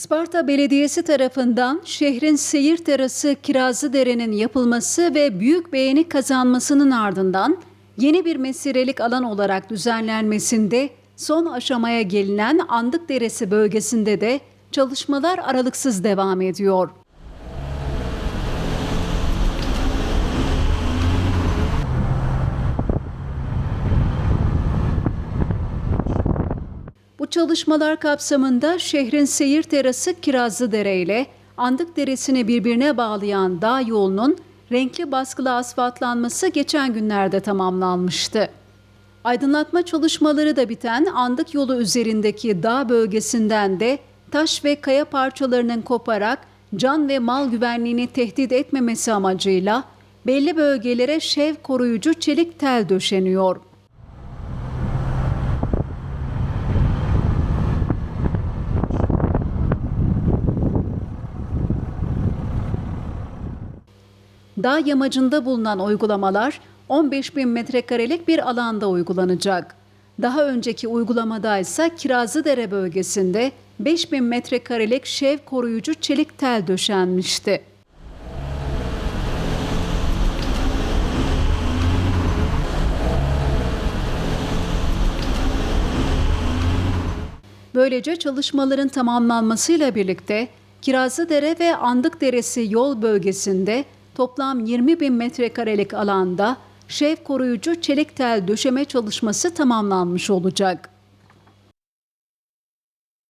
Isparta Belediyesi tarafından şehrin seyir terası Kirazlıdere'nin yapılması ve büyük beğeni kazanmasının ardından yeni bir mesirellik alan olarak düzenlenmesinde son aşamaya gelinen Andık Deresi bölgesinde de çalışmalar aralıksız devam ediyor. Bu çalışmalar kapsamında şehrin seyir terası Kirazlıdere ile Andık Deresi'ni birbirine bağlayan dağ yolunun renkli baskılı asfaltlanması geçen günlerde tamamlanmıştı. Aydınlatma çalışmaları da biten Andık yolu üzerindeki dağ bölgesinden de taş ve kaya parçalarının koparak can ve mal güvenliğini tehdit etmemesi amacıyla belli bölgelere şev koruyucu çelik tel döşeniyor. Dağ yamacında bulunan uygulamalar 15 bin metrekarelik bir alanda uygulanacak. Daha önceki uygulamada ise Kirazlıdere bölgesinde 5 bin metrekarelik şev koruyucu çelik tel döşenmişti. Böylece çalışmaların tamamlanmasıyla birlikte Kirazlıdere ve Andık Deresi yol bölgesinde toplam 20 bin metrekarelik alanda şev koruyucu çelik tel döşeme çalışması tamamlanmış olacak.